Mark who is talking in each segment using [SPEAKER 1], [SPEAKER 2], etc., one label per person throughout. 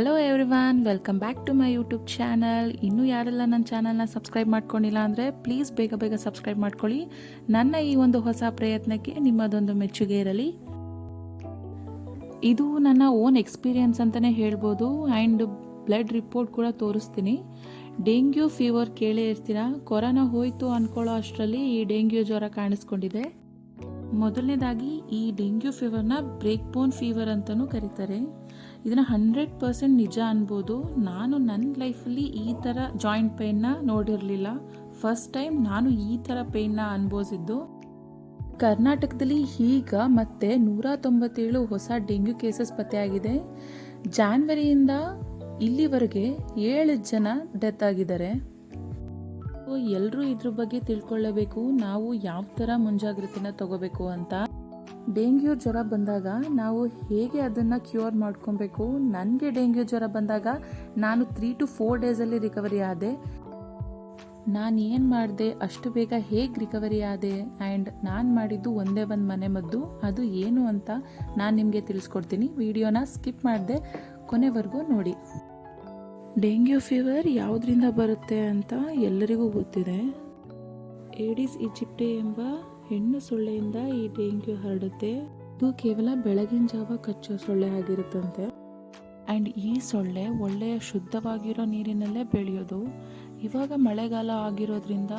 [SPEAKER 1] Hello everyone welcome back to my YouTube channel ಇನ್ನೂ ಯಾರೆಲ್ಲ ನನ್ನ ಚಾನಲ್ನ ಸಬ್ಸ್ಕ್ರೈಬ್ ಮಾಡ್ಕೊಂಡಿಲ್ಲ ಅಂದರೆ ಪ್ಲೀಸ್ ಬೇಗ ಬೇಗ ಸಬ್ಸ್ಕ್ರೈಬ್ ಮಾಡ್ಕೊಳ್ಳಿ. ನನ್ನ ಈ ಒಂದು ಹೊಸ ಪ್ರಯತ್ನಕ್ಕೆ ನಿಮ್ಮದೊಂದು ಮೆಚ್ಚುಗೆ ಇರಲಿ. ಇದು ನನ್ನ ಓನ್ ಎಕ್ಸ್ಪೀರಿಯನ್ಸ್ ಅಂತಲೇ ಹೇಳ್ಬೋದು ಆ್ಯಂಡ್ ಬ್ಲಡ್ ರಿಪೋರ್ಟ್ ಕೂಡ ತೋರಿಸ್ತೀನಿ. ಡೆಂಗ್ಯೂ ಫೀವರ್ ಕೇಳೇ ಇರ್ತೀರಾ? ಕೊರೋನಾ ಹೋಯಿತು ಅಂದ್ಕೊಳ್ಳೋ ಅಷ್ಟರಲ್ಲಿ ಈ ಡೆಂಗ್ಯೂ ಜ್ವರ ಕಾಣಿಸ್ಕೊಂಡಿದೆ. ಮೊದಲನೇದಾಗಿ ಈ ಡೆಂಗ್ಯೂ ಫೀವರ್ನ ಬ್ರೇಕ್ ಬೋನ್ ಫೀವರ್ ಅಂತಲೂ ಕರೀತಾರೆ. ಇದನ್ನು ಹಂಡ್ರೆಡ್ ಪರ್ಸೆಂಟ್ ನಿಜ ಅನ್ಬೋದು. ನಾನು ನನ್ನ ಲೈಫಲ್ಲಿ ಈ ಥರ ಜಾಯಿಂಟ್ ಪೇನ್ನ ನೋಡಿರಲಿಲ್ಲ. ಫಸ್ಟ್ ಟೈಮ್ ನಾನು ಈ ಥರ ಪೇನ್ನ ಅನುಭವಿಸಿದ್ದು ಕರ್ನಾಟಕದಲ್ಲಿ ಈಗ ಮತ್ತೆ ನೂರ ತೊಂಬತ್ತೇಳು ಹೊಸ ಡೆಂಗ್ಯೂ ಕೇಸಸ್ ಪತ್ತೆಯಾಗಿದೆ ಜಾನ್ವರಿಯಿಂದ ಇಲ್ಲಿವರೆಗೆ ಏಳು ಜನ ಡೆತ್ ಆಗಿದ್ದಾರೆ. ಎಲ್ಲರೂ ಇದ್ರ ಬಗ್ಗೆ ತಿಳ್ಕೊಳ್ಳಬೇಕು, ನಾವು ಯಾವ ಥರ ಮುಂಜಾಗ್ರತೆನ ತಗೋಬೇಕು ಅಂತ. ಡೆಂಗ್ಯೂ ಜ್ವರ ಬಂದಾಗ ನಾವು ಹೇಗೆ ಅದನ್ನು ಕ್ಯೂರ್ ಮಾಡ್ಕೊಬೇಕು, ನನಗೆ ಡೆಂಗ್ಯೂ ಜ್ವರ ಬಂದಾಗ ನಾನು ತ್ರೀ ಟು ಫೋರ್ ಡೇಸಲ್ಲಿ ರಿಕವರಿ ಆದೆ. ನಾನು ಏನು ಮಾಡಿದೆ, ಅಷ್ಟು ಬೇಗ ಹೇಗೆ ರಿಕವರಿ ಆದೆ ಆ್ಯಂಡ್ ನಾನು ಮಾಡಿದ್ದು ಒಂದೇ ಒಂದು ಮನೆ ಮದ್ದು, ಅದು ಏನು ಅಂತ ನಾನು ನಿಮಗೆ ತಿಳಿಸ್ಕೊಡ್ತೀನಿ. ವಿಡಿಯೋನ ಸ್ಕಿಪ್ ಮಾಡಿದೆ ಕೊನೆವರೆಗೂ ನೋಡಿ. ಡೆಂಗ್ಯೂ ಫೀವರ್ ಯಾವುದರಿಂದ ಬರುತ್ತೆ ಅಂತ ಎಲ್ಲರಿಗೂ ಗೊತ್ತಿದೆ. ಏಡಿಸ್ ಈಜಿಪ್ಟೆ ಎಂಬ ಹೆಣ್ಣು ಸೊಳ್ಳೆಯಿಂದ ಈ ಡೆಂಗ್ಯೂ ಹರಡುತ್ತೆ. ಇದು ಕೇವಲ ಬೆಳಗಿನ ಜಾವ ಕಚ್ಚೋ ಸೊಳ್ಳೆ ಆಗಿರುತ್ತಂತೆ. ಆ್ಯಂಡ್ ಈ ಸೊಳ್ಳೆ ಒಳ್ಳೆಯ ಶುದ್ಧವಾಗಿರೋ ನೀರಿನಲ್ಲೇ ಬೆಳೆಯೋದು. ಇವಾಗ ಮಳೆಗಾಲ ಆಗಿರೋದ್ರಿಂದ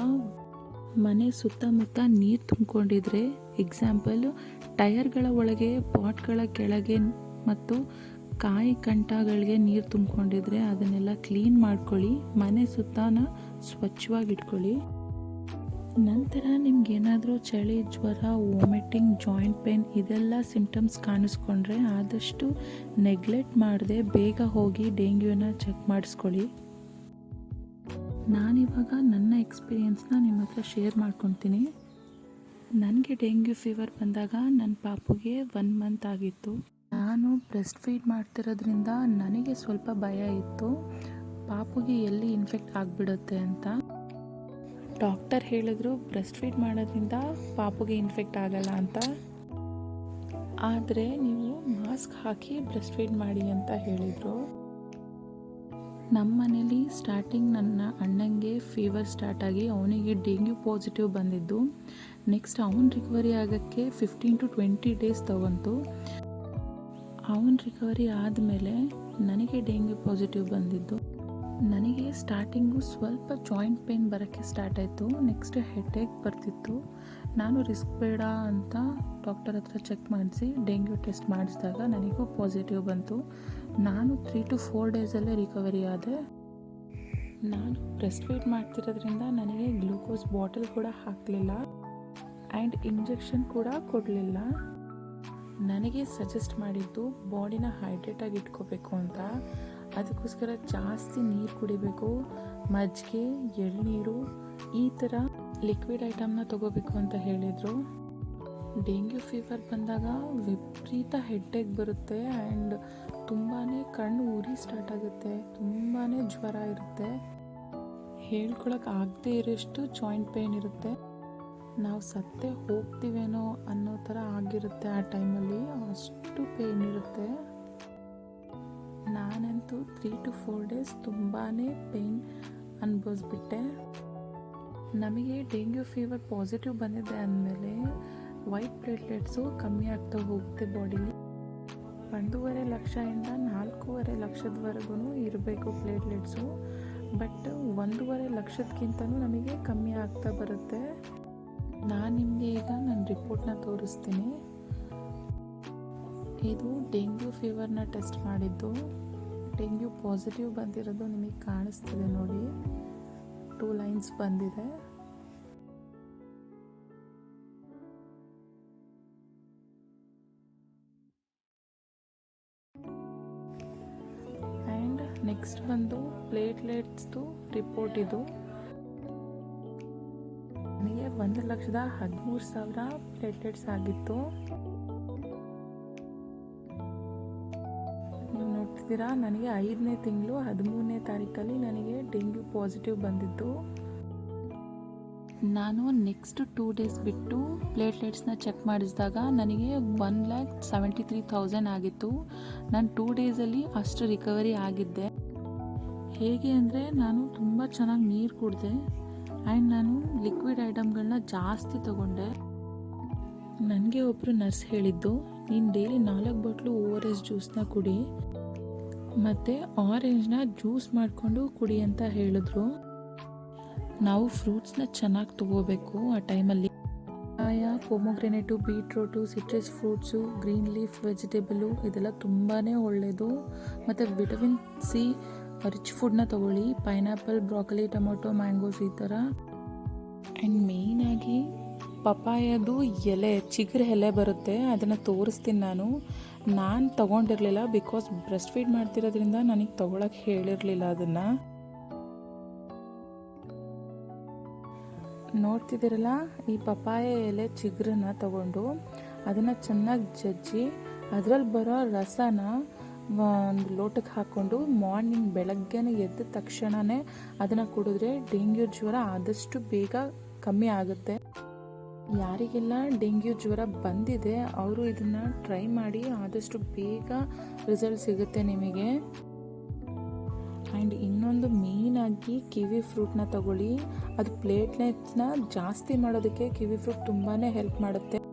[SPEAKER 1] ಮನೆ ಸುತ್ತಮುತ್ತ ನೀರು ತುಂಬಿಕೊಂಡಿದ್ರೆ ಎಕ್ಸಾಂಪಲ್ ಟೈರ್ಗಳ ಒಳಗೆ, ಪಾಟ್ಗಳ ಕೆಳಗೆ ಮತ್ತು ಕಾಯಿ ಕಂಟಗಳಿಗೆ ನೀರು ತುಂಬಿಕೊಂಡಿದ್ರೆ ಅದನ್ನೆಲ್ಲ ಕ್ಲೀನ್ ಮಾಡ್ಕೊಳ್ಳಿ. ಮನೆ ಸುತ್ತಾನ ಸ್ವಚ್ಛವಾಗಿ ಇಟ್ಕೊಳ್ಳಿ ನಂತರ ನಿಮ್ಗೇನಾದರೂ ಚಳಿ, ಜ್ವರ ವಾಮಿಟಿಂಗ್ ಜಾಯಿಂಟ್ ಪೇನ್ ಇದೆಲ್ಲ ಸಿಂಪ್ಟಮ್ಸ್ ಕಾಣಿಸ್ಕೊಂಡ್ರೆ ಆದಷ್ಟು ನೆಗ್ಲೆಕ್ಟ್ ಮಾಡದೆ ಬೇಗ ಹೋಗಿ ಡೆಂಗ್ಯೂನ ಚೆಕ್ ಮಾಡಿಸ್ಕೊಳ್ಳಿ. ನಾನಿವಾಗ ನನ್ನ ಎಕ್ಸ್ಪೀರಿಯೆನ್ಸ್ನ ನಿಮ್ಮ ಹತ್ರ ಶೇರ್ ಮಾಡ್ಕೊತೀನಿ. ನನಗೆ ಡೆಂಗ್ಯೂ ಫೀವರ್ ಬಂದಾಗ ನನ್ನ ಪಾಪುಗೆ ಒನ್ ಮಂತ್ ಆಗಿತ್ತು. ಬ್ರೆಸ್ಟ್ ಫೀಡ್ ಮಾಡ್ತಿರೋದ್ರಿಂದ ನನಗೆ ಸ್ವಲ್ಪ ಭಯ ಇತ್ತು. ಪಾಪುಗೆ ಎಲ್ಲಿ ಇನ್ಫೆಕ್ಟ್ ಆಗಿಬಿಡುತ್ತೆ ಅಂತ. ಡಾಕ್ಟರ್ ಹೇಳಿದ್ರು ಬ್ರೆಸ್ಟ್ ಫೀಡ್ ಮಾಡೋದ್ರಿಂದ ಪಾಪುಗೆ ಇನ್ಫೆಕ್ಟ್ ಆಗಲ್ಲ ಅಂತ. ಆದರೆ ನೀವು ಮಾಸ್ಕ್ ಹಾಕಿ ಬ್ರೆಸ್ಟ್ ಫೀಡ್ ಮಾಡಿ ಅಂತ ಹೇಳಿದರು. ನಮ್ಮ ಮನೇಲಿ ಸ್ಟಾರ್ಟಿಂಗ್ ನನ್ನ ಅಣ್ಣಂಗೆ ಫೀವರ್ ಸ್ಟಾರ್ಟ್ ಆಗಿ ಅವನಿಗೆ ಡೆಂಗ್ಯೂ ಪಾಸಿಟಿವ್ ಬಂದಿದ್ದು. ನೆಕ್ಸ್ಟ್ ಅವನು ರಿಕವರಿ ಆಗೋಕ್ಕೆ ಫಿಫ್ಟೀನ್ ಟು ಟ್ವೆಂಟಿ ಡೇಸ್ ತಗೊಂತು. ಅವನ ರಿಕವರಿ ಆದಮೇಲೆ ನನಗೆ ಡೆಂಗ್ಯೂ ಪಾಸಿಟಿವ್ ಬಂದಿದ್ದು. ನನಗೆ ಸ್ಟಾರ್ಟಿಂಗು ಸ್ವಲ್ಪ ಜಾಯಿಂಟ್ ಪೇನ್ ಬರೋಕ್ಕೆ ಸ್ಟಾರ್ಟ್ ಆಯಿತು. ನೆಕ್ಸ್ಟ್ ಹೆಡ್ಏಕ್ ಬರ್ತಿತ್ತು. ನಾನು ರಿಸ್ಕ್ ಬೇಡ ಅಂತ ಡಾಕ್ಟರ್ ಹತ್ರ ಚೆಕ್ ಮಾಡಿಸಿ ಡೆಂಗ್ಯೂ ಟೆಸ್ಟ್ ಮಾಡಿಸಿದಾಗ ನನಗೂ ಪಾಸಿಟಿವ್ ಬಂತು. ನಾನು ತ್ರೀ ಟು ಫೋರ್ ಡೇಸಲ್ಲೇ ರಿಕವರಿ ಆದೆ. ನಾನು ಬ್ರೆಸ್ಟ್ ಫೀಡ್ ಮಾಡ್ತಿರೋದ್ರಿಂದ ನನಗೆ ಗ್ಲೂಕೋಸ್ ಬಾಟಲ್ ಕೂಡ ಹಾಕಲಿಲ್ಲ. ಆ್ಯಂಡ್ ಇಂಜೆಕ್ಷನ್ ಕೂಡ ಕೊಡಲಿಲ್ಲ. ನನಗೆ ಸಜೆಸ್ಟ್ ಮಾಡಿದ್ದು ಬಾಡಿನ ಹೈಡ್ರೇಟಾಗಿ ಇಟ್ಕೋಬೇಕು ಅಂತ. ಅದಕ್ಕೋಸ್ಕರ ಜಾಸ್ತಿ ನೀರು ಕುಡಿಬೇಕು, ಮಜ್ಜಿಗೆ, ಎಳ್ನೀರು, ಈ ಥರ ಲಿಕ್ವಿಡ್ ಐಟಮ್ನ ತಗೋಬೇಕು ಅಂತ ಹೇಳಿದರು. ಡೆಂಗ್ಯೂ ಫೀವರ್ ಬಂದಾಗ ವಿಪರೀತ ಹೆಡ್ಡೇಕ್ ಬರುತ್ತೆ ಆ್ಯಂಡ್ ತುಂಬಾ ಕಣ್ಣು ಉರಿ ಸ್ಟಾರ್ಟ್ ಆಗುತ್ತೆ ತುಂಬಾ ಜ್ವರ ಇರುತ್ತೆ. ಹೇಳ್ಕೊಳಕ್ಕೆ ಆಗದೇ ಇರೋಷ್ಟು ಜಾಯಿಂಟ್ ಪೇನ್ ಇರುತ್ತೆ. ನಾವು ಸತ್ತೇ ಹೋಗ್ತೀವೇನೋ ಅನ್ನೋ ಥರ ಆಗಿರುತ್ತೆ ಆ ಟೈಮಲ್ಲಿ, ಅಷ್ಟು ಪೇಯ್ನ್ ಇರುತ್ತೆ. ನಾನಂತೂ ತ್ರೀ ಟು ಫೋರ್ ಡೇಸ್ ತುಂಬಾ ಪೇಯ್ನ್ ಅನುಭವಿಸ್ಬಿಟ್ಟೆ. ನಮಗೆ ಡೆಂಗ್ಯೂ ಫೀವರ್ ಪಾಸಿಟಿವ್ ಬಂದಿದೆ ಅಂದಮೇಲೆ ವೈಟ್ ಪ್ಲೇಟ್ಲೆಟ್ಸು ಕಮ್ಮಿ ಆಗ್ತಾ ಹೋಗುತ್ತೆ ಬಾಡಿಲಿ ಒಂದೂವರೆ ಲಕ್ಷದಿಂದ ನಾಲ್ಕೂವರೆ ಲಕ್ಷದವರೆಗೂ ಇರಬೇಕು ಪ್ಲೇಟ್ಲೆಟ್ಸು ಬಟ್ ಒಂದೂವರೆ ಲಕ್ಷದಕ್ಕಿಂತನೂ ನಮಗೆ ಕಮ್ಮಿ ಆಗ್ತಾ ಬರುತ್ತೆ. ನಾನು ನಿಮಗೆ ಈಗ ನನ್ನ ರಿಪೋರ್ಟ್ನ ತೋರಿಸ್ತೀನಿ. ಇದು ಡೆಂಗ್ಯೂ ಫೀವರ್ನ ಟೆಸ್ಟ್ ಮಾಡಿದ್ದು. ಡೆಂಗ್ಯೂ ಪಾಸಿಟಿವ್ ಬಂದಿರೋದು ನಿಮಗೆ ಕಾಣಿಸ್ತಿದೆ ನೋಡಿ. ಟೂ ಲೈನ್ಸ್ ಬಂದಿದೆ. ಆ್ಯಂಡ್ ನೆಕ್ಸ್ಟ್ ಬಂದು ಪ್ಲೇಟ್ಲೆಟ್ಸ್ದು ರಿಪೋರ್ಟ್ ಇದು. ಒಂದು ಲಕ್ಷದ ಹದಿಮೂರು ಸಾವಿರ ಪ್ಲೇಟ್ಲೆಟ್ಸ್ ಆಗಿತ್ತು. ನೀವು ನೋಡ್ತಿದ್ದೀರಾ, ನನಗೆ ಐದನೇ ತಿಂಗಳು ಹದಿಮೂರನೇ ತಾರೀಕಲ್ಲಿ ನನಗೆ ಡೆಂಗ್ಯೂ ಪಾಸಿಟಿವ್ ಬಂದಿತ್ತು. ನಾನು ನೆಕ್ಸ್ಟ್ ಟೂ ಡೇಸ್ ಬಿಟ್ಟು ಪ್ಲೇಟ್ಲೆಟ್ಸ್ನ ಚೆಕ್ ಮಾಡಿಸಿದಾಗ ನನಗೆ one lakh seventy three thousand ಆಗಿತ್ತು. ನಾನು ಟೂ ಡೇಸಲ್ಲಿ ಅಷ್ಟು ರಿಕವರಿ ಆಗಿದ್ದೆ. ಹೇಗೆ ಅಂದರೆ, ನಾನು ತುಂಬ ಚೆನ್ನಾಗಿ ನೀರು ಕುಡಿದೆ. ಆ್ಯಂಡ್ ನಾನು ಲಿಕ್ವಿಡ್ ಐಟಮ್ಗಳನ್ನ ಜಾಸ್ತಿ ತಗೊಂಡೆ. ನನಗೆ ಒಬ್ಬರು ನರ್ಸ್ ಹೇಳಿದ್ದು, ನೀನು ಡೈಲಿ ನಾಲ್ಕು ಬಾಟ್ಲು ಓ ಆರ್ ಎಸ್ ಜ್ಯೂಸ್ನ ಕುಡಿ. ಮತ್ತು ಆರೆಂಜ್ನ ಜ್ಯೂಸ್ ಮಾಡಿಕೊಂಡು ಕುಡಿ ಅಂತ ಹೇಳಿದ್ರು. ನಾವು ಫ್ರೂಟ್ಸ್ನ ಚೆನ್ನಾಗಿ ತಗೋಬೇಕು ಆ ಟೈಮಲ್ಲಿ ಆಯಾ pomegranate beetroot citrus fruits green leaf vegetable ಇದೆಲ್ಲ ತುಂಬಾ ಒಳ್ಳೆಯದು ಮತ್ತು ವಿಟಮಿನ್ ಸಿ ರಿಚ್ ಫುಡ್ನ ತಗೊಳ್ಳಿ. ಪೈನಾಪಲ್ ಬ್ರಾಕಲಿ ಟೊಮೊಟೊ ಮ್ಯಾಂಗೋಸ್ ಈ ಥರ ಆ್ಯಂಡ್ ಮೇಯ್ನಾಗಿ ಪಪ್ಪಾಯದು ಎಲೆ, ಚಿಗುರು ಎಲೆ ಬರುತ್ತೆ. ಅದನ್ನು ತೋರಿಸ್ತೀನಿ ನಾನು. ನಾನು ತೊಗೊಂಡಿರಲಿಲ್ಲ ಬಿಕಾಸ್ ಬ್ರೆಸ್ಟ್ ಫೀಡ್ ಮಾಡ್ತಿರೋದ್ರಿಂದ ನನಗೆ ತೊಗೊಳಕ್ಕೆ ಹೇಳಿರಲಿಲ್ಲ ಅದನ್ನು. ನೋಡ್ತಿದ್ದೀರಲ್ಲ, ಈ ಪಪ್ಪಾಯ ಎಲೆ ಚಿಗುರನ್ನ ತಗೊಂಡು ಅದನ್ನು ಚೆನ್ನಾಗಿ ಜಜ್ಜಿ ಅದರಲ್ಲಿ ಬರೋ ರಸನ ಒಂದು ಲೋಟಕ್ಕೆ ಹಾಕ್ಕೊಂಡು ಮಾರ್ನಿಂಗ್ ಬೆಳಗ್ಗೆನೇ ಎದ್ದ ತಕ್ಷಣವೇ ಅದನ್ನು ಕುಡಿದ್ರೆ ಡೆಂಗ್ಯೂ ಜ್ವರ ಆದಷ್ಟು ಬೇಗ ಕಮ್ಮಿ ಆಗುತ್ತೆ. ಯಾರಿಗೆಲ್ಲ ಡೆಂಗ್ಯೂ ಜ್ವರ ಬಂದಿದೆ, ಅವರು ಇದನ್ನು ಟ್ರೈ ಮಾಡಿ ಆದಷ್ಟು ಬೇಗ ರಿಸಲ್ಟ್ ಸಿಗುತ್ತೆ ನಿಮಗೆ. ಆ್ಯಂಡ್ ಇನ್ನೊಂದು ಮೇಯ್ನಾಗಿ ಕಿವಿ ಫ್ರೂಟ್ನ ತಗೊಳ್ಳಿ. ಅದು ಪ್ಲೇಟ್ಲೆಟ್ಸ್ನ ಜಾಸ್ತಿ ಮಾಡೋದಕ್ಕೆ ಕಿವಿ ಫ್ರೂಟ್ ತುಂಬಾ ಹೆಲ್ಪ್ ಮಾಡುತ್ತೆ.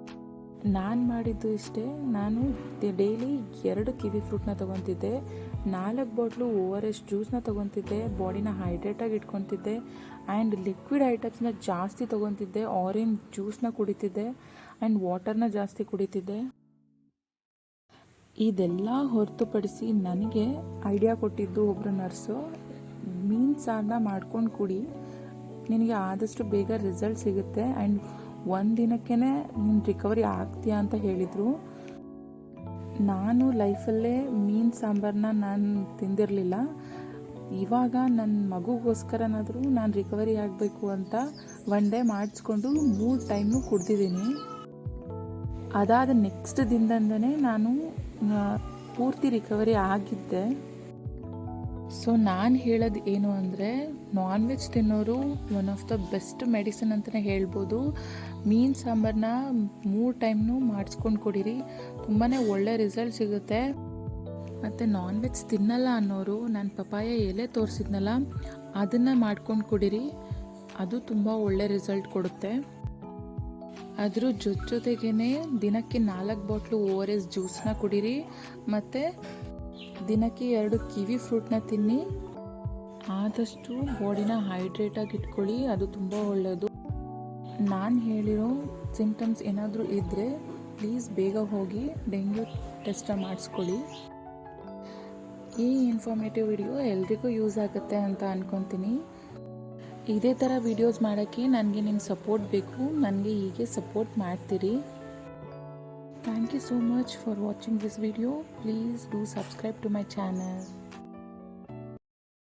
[SPEAKER 1] ನಾನು ಮಾಡಿದ್ದು ಇಷ್ಟೇ. ನಾನು ಡೈಲಿ ಎರಡು ಕಿವಿ ಫ್ರೂಟ್ನ ತೊಗೊತಿದ್ದೆ. ನಾಲ್ಕು ಬಾಟ್ಲು ಓ ಆರ್ ಎಸ್ ಜ್ಯೂಸ್ನ ತೊಗೊತಿದ್ದೆ. ಬಾಡಿನ ಹೈಡ್ರೇಟಾಗಿ ಇಟ್ಕೊತಿದ್ದೆ. ಆ್ಯಂಡ್ ಲಿಕ್ವಿಡ್ ಐಟಮ್ಸ್ನ ಜಾಸ್ತಿ ತೊಗೊತಿದ್ದೆ. ಆರೆಂಜ್ ಜ್ಯೂಸ್ನ ಕುಡಿತಿದ್ದೆ. ಆ್ಯಂಡ್ ವಾಟರ್ನ ಜಾಸ್ತಿ ಕುಡಿತಿದ್ದೆ. ಇದೆಲ್ಲ ಹೊರತುಪಡಿಸಿ ನನಗೆ ಐಡಿಯಾ ಕೊಟ್ಟಿದ್ದು ಒಬ್ಬರು ನರ್ಸು. ಮೀನು ಸಾರನ್ನ ಮಾಡ್ಕೊಂಡು ಕುಡಿ. ನಿನಗೆ ಆದಷ್ಟು ಬೇಗ ರಿಸಲ್ಟ್ ಸಿಗುತ್ತೆ. ಆ್ಯಂಡ್ ಒಂದು ದಿನಕ್ಕೇ ನೀನು ರಿಕವರಿ ಆಗ್ತೀಯ ಅಂತ ಹೇಳಿದರು. ನಾನು ಲೈಫಲ್ಲೇ ಮೀನು ಸಾಂಬಾರನ್ನ ನಾನು ತಿಂದಿರಲಿಲ್ಲ. ಇವಾಗ ನನ್ನ ಮಗುಗೋಸ್ಕರನಾದರೂ ನಾನು ರಿಕವರಿ ಆಗಬೇಕು ಅಂತ ಒನ್ ಡೇ ಮಾಡಿಸ್ಕೊಂಡು ಮೂರು ಟೈಮು ಕುಡ್ದಿದ್ದೀನಿ. ಅದಾದ ನೆಕ್ಸ್ಟ್ ದಿನದಿಂದನೇ ನಾನು ಪೂರ್ತಿ ರಿಕವರಿ ಆಗಿದ್ದೆ. ಸೊ ನಾನು ಹೇಳೋದು ಏನು ಅಂದರೆ non veg ತಿನ್ನೋರು one of the best medicine ಅಂತಲೇ ಹೇಳ್ಬೋದು. ಮೀನು ಸಾಂಬಾರನ್ನ ಮೂರು ಟೈಮ್ನು ಮಾಡಿಸ್ಕೊಂಡು ಕೊಡಿರಿ. ತುಂಬಾ ಒಳ್ಳೆ ರಿಸಲ್ಟ್ ಸಿಗುತ್ತೆ. ಮತ್ತು ನಾನ್ ವೆಜ್ ತಿನ್ನಲ್ಲ ಅನ್ನೋರು, ನಾನು ಪಪಾಯ ಎಲೆ ತೋರಿಸಿದ್ನಲ್ಲ, ಅದನ್ನು ಮಾಡ್ಕೊಂಡು ಕೊಡಿರಿ. ಅದು ತುಂಬ ಒಳ್ಳೆ ರಿಸಲ್ಟ್ ಕೊಡುತ್ತೆ. ಅದ್ರ ಜೊತೆ ಜೊತೆಗೇ ದಿನಕ್ಕೆ ನಾಲ್ಕು ಬಾಟ್ಲು ಓ ಆರ್ ಎಸ್ ಜ್ಯೂಸ್ನ ಕುಡೀರಿ. ಮತ್ತು ದಿನಕ್ಕೆ ಎರಡು ಕಿವಿ ಫ್ರೂಟ್ನ ತಿನ್ನಿ. ಆದಷ್ಟು ಬಾಡಿನ ಹೈಡ್ರೇಟಾಗಿ ಇಟ್ಕೊಳ್ಳಿ, ಅದು ತುಂಬ ಒಳ್ಳೆಯದು ನಾನು ಹೇಳಿರೋ ಸಿಂಪ್ಟಮ್ಸ್ ಏನಾದರೂ ಇದ್ದರೆ ಪ್ಲೀಸ್ ಬೇಗ ಹೋಗಿ ಡೆಂಗ್ಯೂ ಟೆಸ್ಟ ಮಾಡಿಸ್ಕೊಳ್ಳಿ. ಈ ಇನ್ಫಾರ್ಮೇಟಿವ್ ವಿಡಿಯೋ ಎಲ್ರಿಗೂ ಯೂಸ್ ಆಗುತ್ತೆ ಅಂತ ಅಂದ್ಕೊತೀನಿ ಇದೇ ಥರ ವಿಡಿಯೋಸ್ ಮಾಡೋಕ್ಕೆ ನನಗೆ ನಿಮ್ಮ ಸಪೋರ್ಟ್ ಬೇಕು, ನನಗೆ ಹೀಗೆ ಸಪೋರ್ಟ್ ಮಾಡ್ತೀರಿ. thank you so much for watching this video. Please do subscribe to my channel.